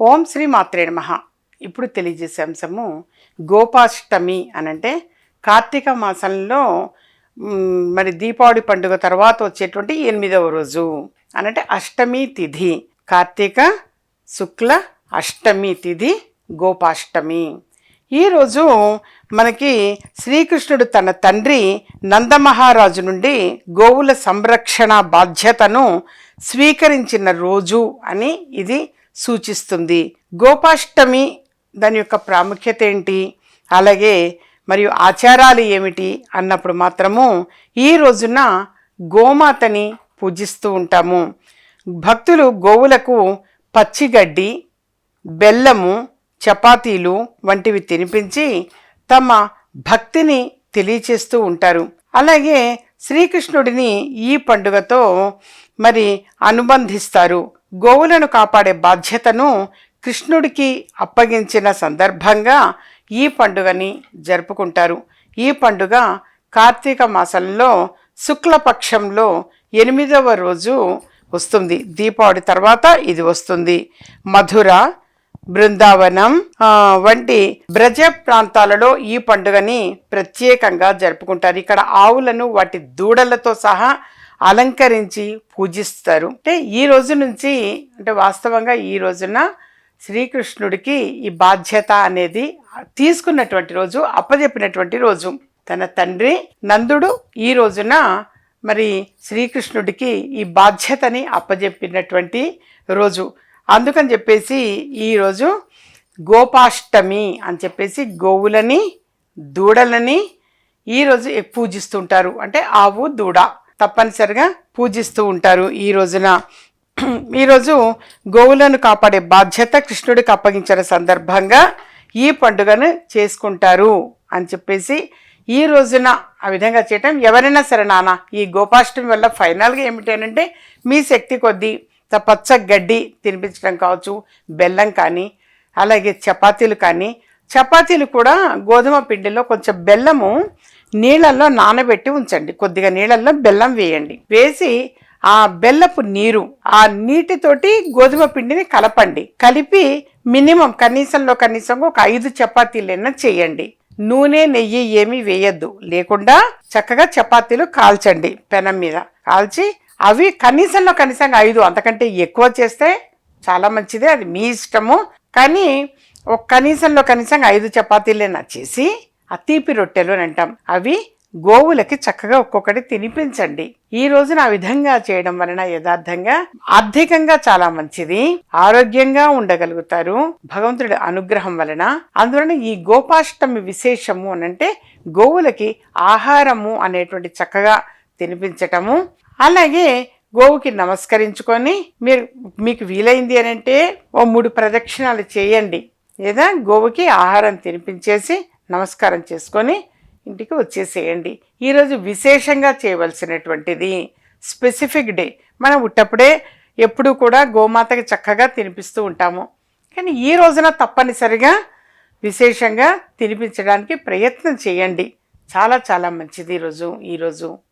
ఓం శ్రీ మాత్రే నమః. ఇప్పుడు తెలియజేసే అంశము గోపాష్టమి అనంటే కార్తీక మాసంలో మరి దీపావళి పండుగ తర్వాత వచ్చేటువంటి ఎనిమిదవ రోజు అనంటే అష్టమి తిథి. కార్తీక శుక్ల అష్టమి తిథి గోపాష్టమి. ఈరోజు మనకి శ్రీకృష్ణుడు తన తండ్రి నందమహారాజు నుండి గోవుల సంరక్షణ బాధ్యతను స్వీకరించిన రోజు అని ఇది సూచిస్తుంది. గోపాష్టమి దాని యొక్క ప్రాముఖ్యత ఏంటి? అలాగే మరియు ఆచారాలు ఏమిటి? అన్నప్పుడు మాత్రము ఈ రోజున గోమాతని పూజిస్తూ ఉంటాము. భక్తులు గోవులకు పచ్చిగడ్డి బెల్లము చపాతీలు వంటివి తినిపించి తమ భక్తిని తెలియచేస్తూ ఉంటారు. అలాగే శ్రీకృష్ణుడిని ఈ పండుగతో మరి అనుబంధిస్తారు. గోవులను కాపాడే బాధ్యతను కృష్ణుడికి అప్పగించిన సందర్భంగా ఈ పండుగని జరుపుకుంటారు. ఈ పండుగ కార్తీక మాసంలో శుక్లపక్షంలో ఎనిమిదవ రోజు వస్తుంది. దీపావళి తర్వాత ఇది వస్తుంది. మధుర బృందావనం వంటి బ్రజ ప్రాంతాలలో ఈ పండుగని ప్రత్యేకంగా జరుపుకుంటారు. ఇక్కడ ఆవులను వాటి దూడలతో సహా అలంకరించి పూజిస్తారు. అంటే ఈ రోజు నుంచి అంటే వాస్తవంగా ఈ రోజున శ్రీకృష్ణుడికి ఈ బాధ్యత అనేది తీసుకున్నటువంటి రోజు అప్పజెప్పినటువంటి రోజు. తన తండ్రి నందుడు ఈ రోజున మరి శ్రీకృష్ణుడికి ఈ బాధ్యతని అప్పజెప్పినటువంటి రోజు. అందుకని చెప్పేసి ఈరోజు గోపాష్టమి అని చెప్పేసి గోవులని దూడలని ఈరోజు పూజిస్తుంటారు. అంటే ఆవు దూడ. తప్పనిసరిగా పూజిస్తూ ఉంటారు ఈ రోజున. ఈరోజు గోవులను కాపాడే బాధ్యత కృష్ణుడికి అప్పగించిన సందర్భంగా ఈ పండుగను చేసుకుంటారు అని చెప్పేసి ఈ రోజున ఆ విధంగా చేయటం ఎవరైనా సరే నాన్న ఈ గోపాష్టమి వల్ల ఫైనల్గా ఏమిటంటే మీ శక్తి కొద్దీ త- పచ్చ గడ్డి తినిపించడం కావచ్చు బెల్లం కానీ అలాగే చపాతీలు కానీ. చపాతీలు కూడా గోధుమ పిండిలో కొంచెం బెల్లము నీళ్ళల్లో నానబెట్టి ఉంచండి. కొద్దిగా నీళ్ళల్లో బెల్లం వేయండి. వేసి ఆ బెల్లపు నీరు ఆ నీటితోటి గోధుమ పిండిని కలపండి. కలిపి మినిమం కనీసంలో కనీసం ఒక ఐదు చపాతీలైనా చేయండి. నూనె నెయ్యి ఏమీ వేయద్దు. లేకుండా చక్కగా చపాతీలు కాల్చండి పెనం మీద. కాల్చి అవి కనీసంలో కనీసం ఐదు అంతకంటే ఎక్కువ చేస్తే చాలా మంచిదే. అది మీ ఇష్టము. కానీ ఒక కనీసంలో కనీసం ఐదు చపాతీలైనా చేసి ఆ తీపి రొట్టెలు అని అంటాం. అవి గోవులకి చక్కగా ఒక్కొక్కటి తినిపించండి. ఈ రోజున ఆ విధంగా చేయడం వలన యథార్థంగా ఆర్థికంగా చాలా మంచిది ఆరోగ్యంగా ఉండగలుగుతారు. భగవంతుడి అనుగ్రహం వలన అందువలన ఈ గోపాష్టమి విశేషము అనంటే గోవులకి ఆహారము అనేటువంటి చక్కగా తినిపించటము. అలాగే గోవుకి నమస్కరించుకొని మీరు మీకు వీలైంది అని అంటే ఓ మూడు ప్రదక్షిణాలు చేయండి. లేదా గోవుకి ఆహారం తినిపించేసి నమస్కారం చేసుకొని ఇంటికి వచ్చేసేయండి. ఈరోజు విశేషంగా చేయవలసినటువంటిది స్పెసిఫిక్ డే మనం ఉట్టప్పుడే ఎప్పుడూ కూడా గోమాతకి చక్కగా తినిపిస్తూ ఉంటాము. కానీ ఈ రోజున తప్పనిసరిగా విశేషంగా తినిపించడానికి ప్రయత్నం చేయండి. చాలా చాలా మంచిది ఈరోజు ఈరోజు